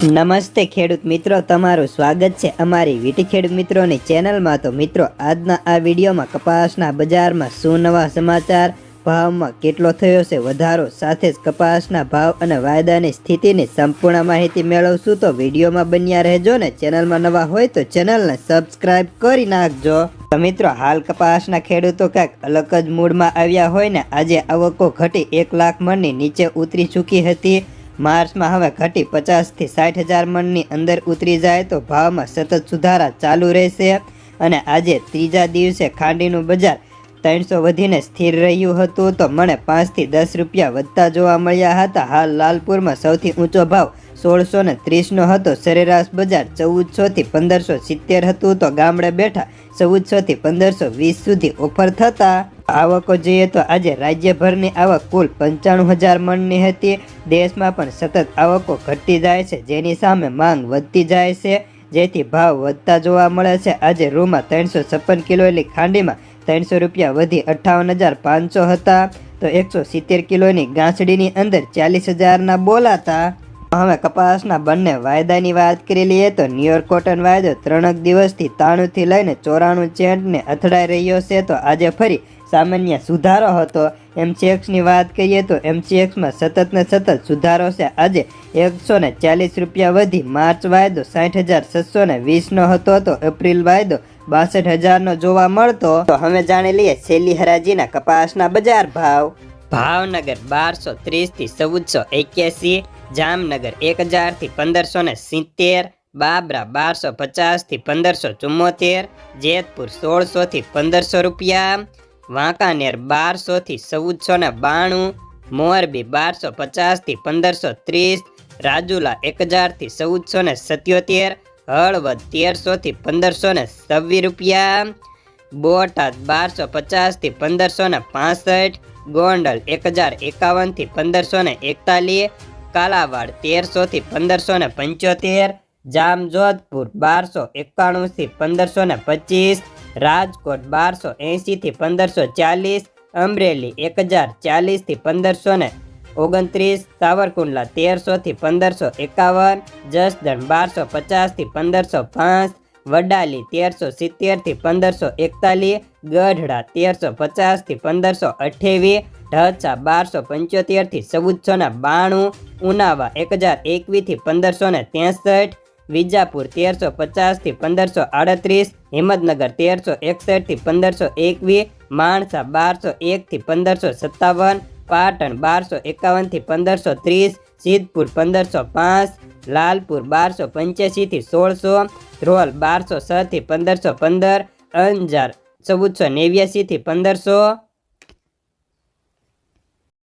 નમસ્તે ખેડૂત મિત્રો, તમારું સ્વાગત છે અમારી વીટી ખેડૂત મિત્રોની ચેનલમાં. તો મિત્રો, આજના આ વિડીયોમાં કપાસના બજારમાં શું નવા સમાચાર? ભાવમાં કેટલો થયો છે? વધારો સાથે જ કપાસના ભાવ અને વાયદાની સ્થિતિની સંપૂર્ણ માહિતી મેળવશું. તો વિડીયોમાં બન્યા રહેજો ને, ચેનલમાં નવા હોય તો ચેનલને સબસ્ક્રાઇબ કરી નાખજો. તો મિત્રો, હાલ કપાસના ખેડૂતો કાંઈક અલગ જ મૂડમાં આવ્યા હોય ને, આજે આવકો ઘટી એક લાખ મણની નીચે ઉતરી ચૂકી હતી. માર્ચમાં હવે ઘટી પચાસથી સાઠ હજાર મણની અંદર ઉતરી જાય તો ભાવમાં સતત સુધારા ચાલુ રહેશે. અને આજે ત્રીજા દિવસે ખાંડીનું બજાર ત્રણસો વધીને સ્થિર રહ્યું હતું તો મને પાંચથી દસ રૂપિયા વધતા જોવા મળ્યા હતા. હાલ લાલપુરમાં સૌથી ઊંચો ભાવ સોળસો ને ત્રીસનો હતો. સરેરાશ બજાર ચૌદસોથી પંદરસો સિત્તેર હતું તો ગામડે બેઠા ચૌદસોથી પંદરસો વીસ સુધી ઓફર થતા આવકો જોઈએ તો આજે રાજ્યભરની આવક કુલ પંચાણું હજાર મણની હતી. દેશમાં પણ સતત આવકો ઘટતી જાય છે, જેની સામે માંગ વધતી જાય છે, જેથી ભાવ વધતા જોવા મળે છે. આજે રૂમાં ત્રણસો છપ્પન કિલોની ખાંડીમાં ત્રણસો રૂપિયા વધી અઠ્ઠાવન હજાર પાંચસો હતા. તો એકસો સિત્તેર કિલોની ગાંસડીની અંદર ચાલીસ હજારના બોલાતા હવે કપાસના બંને વાયદાની વાત કરી લઈએ તો ન્યુયોર્ક કોટન વાયદો ત્રણક દિવસથી તાણુંથી લઈને ચોરાણું ચેન્ટને અથડાઈ રહ્યો છે. તો આજે ફરી સામાન્ય સુધારો હતો. એમસીએક્સની વાત કરીએ તો એમસીએક્સમાં સતત ને સતત સુધારો છે. આજે એકસો ને ચાલીસ રૂપિયા વધી. માર્ચ વાયદો સાઠ હજાર છસો ને વીસનો હતો તો એપ્રિલ વાયદો બાસઠ હજારનો જોવા મળતો. તો હવે જાણી લઈએ શેલી હરાજીના કપાસના બજાર ભાવ. ભાવનગર બારસો ત્રીસથી ચૌદસો એક્યાસી, જામનગર એક હજારથી પંદરસો ને સિત્તેર, બાબરા બારસો પચાસથી પંદરસો ચુમ્મોતેર જેતપુર સોળસોથી પંદરસો રૂપિયા. વાંકાનેર બારસોથી ચૌદસો ને બાણું, મોરબી બારસો પચાસથી પંદરસો ત્રીસ, રાજુલા એક હજારથી ચૌદસો ને સત્યોતેર, હળવદ તેરસોથી પંદરસો ને છવ્વીસ રૂપિયા, બોટાદ બારસો પચાસથી પંદરસો ને પાસઠ, ગોંડલ એક હજાર એકાવનથી પંદરસો ને એકતાલીસ, કાલાવાડ તેરસોથી પંદરસો ને પંચોતેર, જામજોધપુર બારસો એકાણુંથી પંદરસો ને પચીસ રાજકોટ બારસો એંશીથી પંદરસો ચાલીસ, અમરેલી એક હજાર ચાલીસથી પંદરસો ને ઓગણત્રીસ, સાવરકુંડલા તેરસોથી પંદરસો એકાવન, જસદણ બારસો પચાસથી પંદરસો પાંચ, વડાલી તેરસો સિત્તેરથી પંદરસો એકતાલીસ, ગઢડા તેરસો પચાસથી પંદરસો અઠ્યાવીસ, ઢચા બારસો પંચોતેરથી ચૌદસો ને બાણું, ઉનાવા એક હજાર એકવીસથી પંદરસો ને ત્રેસઠ વિજાપુર તેરસો પચાસથી પંદરસો આડત્રીસ, હિંમતનગર તેરસો એકસઠથી પંદરસો એકવીસ, માણસા બારસો એકથી પંદરસો સત્તાવન, પાટણ બારસો એકાવનથી પંદરસો ત્રીસ, સિદ્ધપુર પંદરસો પાંચ, લાલપુર બારસો પંચ્યાસીથી સોળસો, ધ્રોલ બારસો છથી પંદરસો પંદર, અંજાર ચૌદસો નેવ્યાસીથી પંદરસો